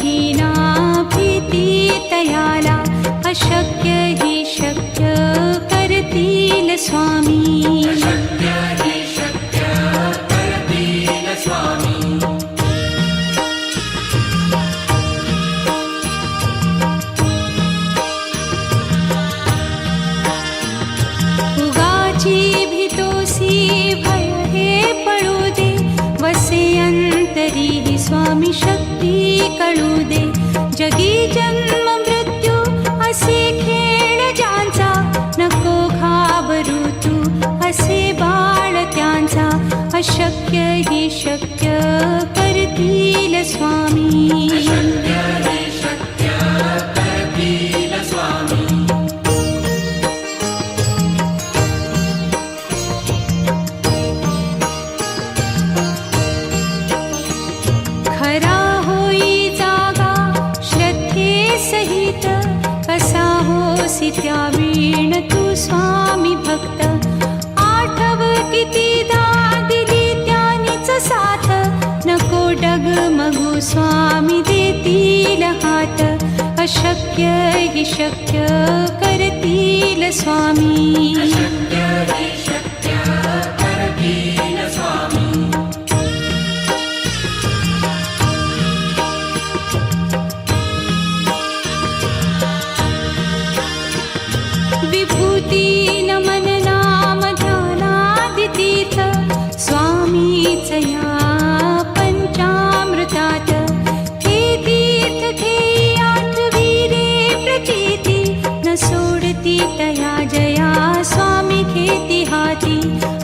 विहीना भीतीतयाला अशक्य हि शक्य करतील स्वामी. He shook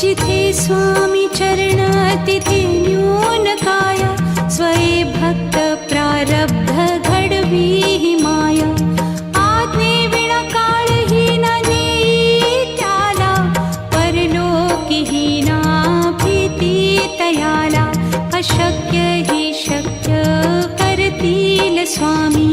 जिथे स्वामी चरणातिथिन्यूनकाय स्वरे भक्तप्रारब्धघीहि माया। आत्मीणा नीत्याना परलोकिहीनाप्रति तयाला अशक्य हि शक्य परतील स्वामी।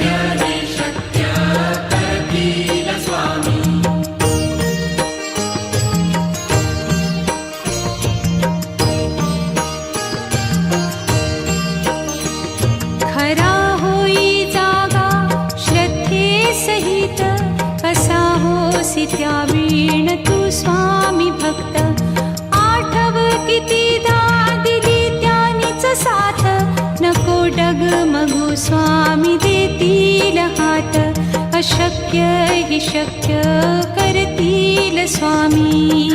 साथ. नको डगमगु स्वामी देतील हात. अशक्य हि शक्य करतील स्वामी.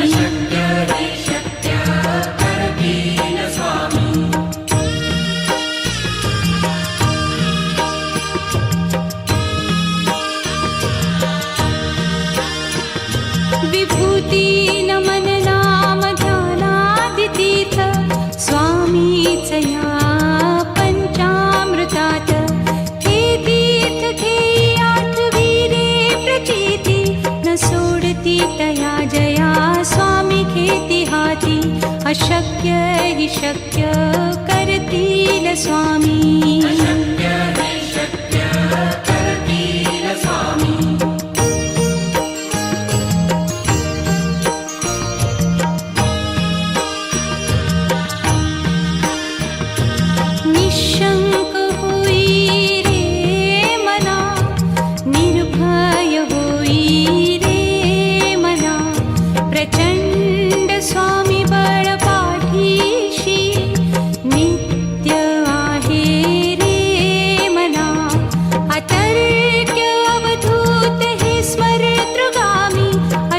शक्य करतील स्वामी।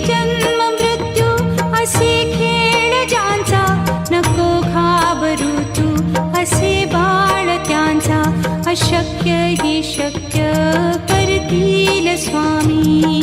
जन्म मृत्यू असे नको घाबरू तू असे बाळ त्यांचा. अशक्य ही शक्य करतील स्वामी.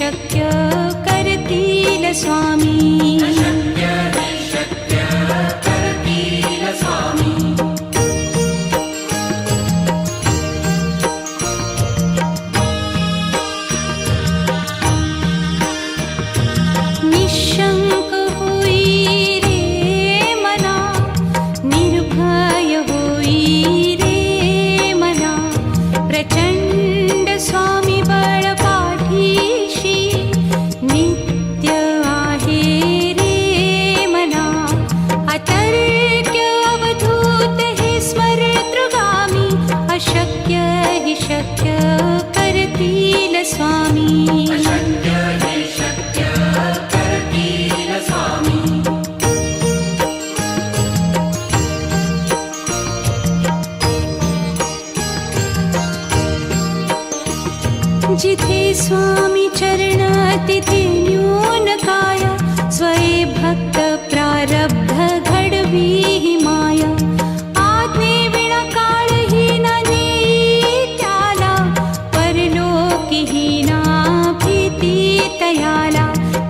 शक्य करतील स्वामी।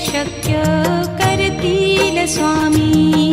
शक्य करतील स्वामी.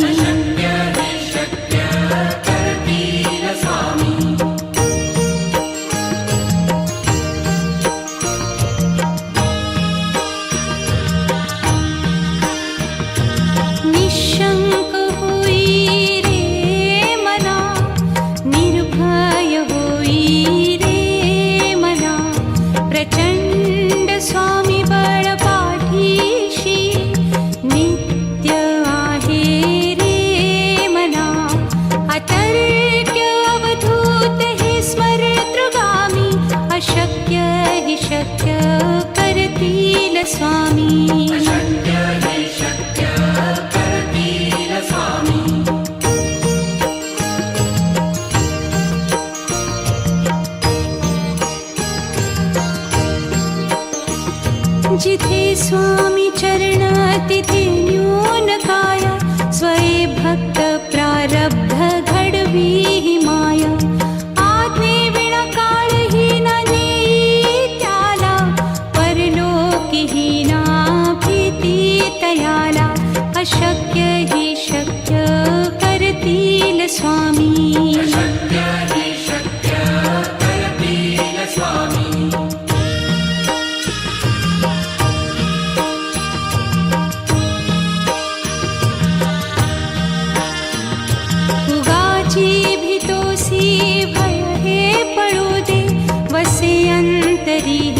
जिते स्वामी स्वये भक्त प्रारब्ध घवी माया। आत्मृणकारीना नीत्याना परलोकिही नाय अशक्य हि शक्य करतील स्वामी।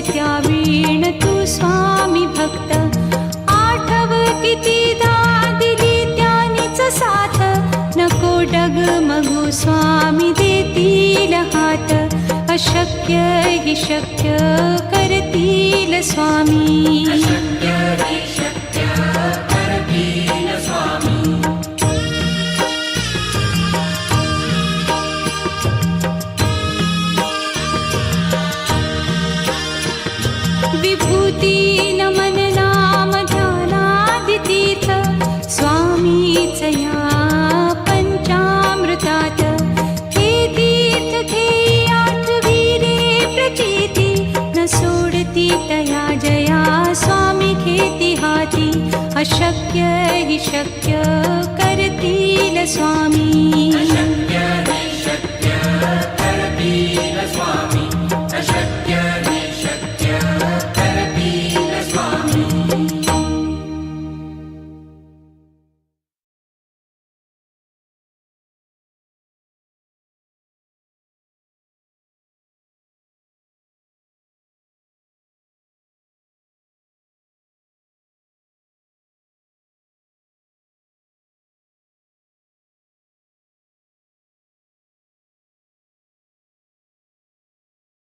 त्या वीण तू स्वामी भक्त. आठव कितीदा दिली त्यानीच साथ. नको डगमगू स्वामी देतील हात. अशक्य हि शक्य करतील स्वामी. स्वामीच पञ्चामृतात् पंचामृतात। हे रे प्रचिती। न सोडती तया जया स्वामी घेती हाती। अशक्य हि शक्य करतील स्वामी।